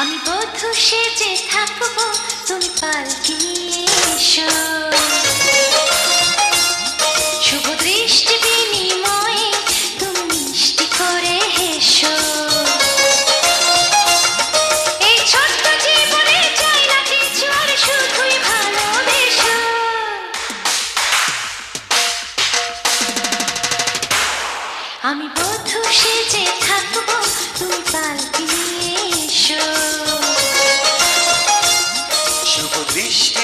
আমি বধূ সেজে থাকব, তুমি পালকি এসো। শুভ দৃষ্টি বিনিময়ে তুমি মিষ্টি করে হেসো। এই ছোট্ট জীবনে আমি বধূ সেজে থাকব, তুমি পালকি triste.